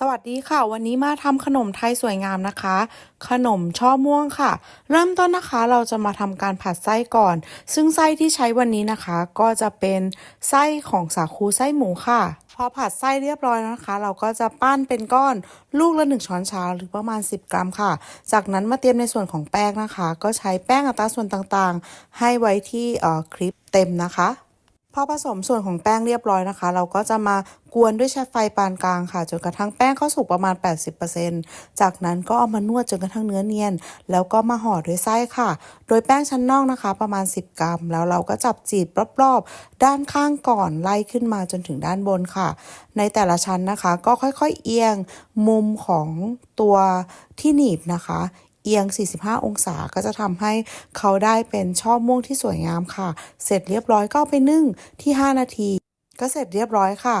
สวัสดีค่ะ วันนี้มาทำขนมไทยสวยงามนะคะ ขนมช่อม่วงค่ะ เริ่มต้นนะคะเราจะมาทำการผัดไส้ก่อน ซึ่งไส้ที่ใช้วันนี้นะคะ ก็จะเป็นไส้ของสาคูไส้หมูค่ะ พอผัดไส้เรียบร้อยแล้วนะคะ เราก็จะปั้นเป็นก้อนลูกละหนึ่งช้อนชาหรือประมาณ 10 กรัมค่ะ จากนั้นมาเตรียมในส่วนของแป้งนะคะ ก็ใช้แป้งอัตราส่วนต่างๆ ให้ไว้ที่เอ่อคลิปเต็มนะคะ พอผสมส่วนของแป้งเรียบร้อยนะคะ เราก็จะมากวนด้วยใช้ไฟปานกลางค่ะ จนกระทั่งแป้งเข้าสุกประมาณ 80%จากนั้นก็เอามานวดจนกระทั่งเนื้อเนียน แล้วก็มาห่อด้วยไส้ค่ะ โดยแป้งชั้นนอกนะคะ ประมาณ 10 กรัม แล้วเราก็จับจีบรอบๆ ด้านข้างก่อนไล่ขึ้นมาจนถึงด้านบนค่ะ ในแต่ละชั้นนะคะ ก็ค่อยๆเอียงมุมของตัวที่หนีบนะคะ เอียง 45 องศาก็จะทำให้เขาได้เป็นช่อม่วงที่สวยงามค่ะ เสร็จเรียบร้อยก็ไปนึ่งที่ 5 นาที ก็เสร็จเรียบร้อยค่ะ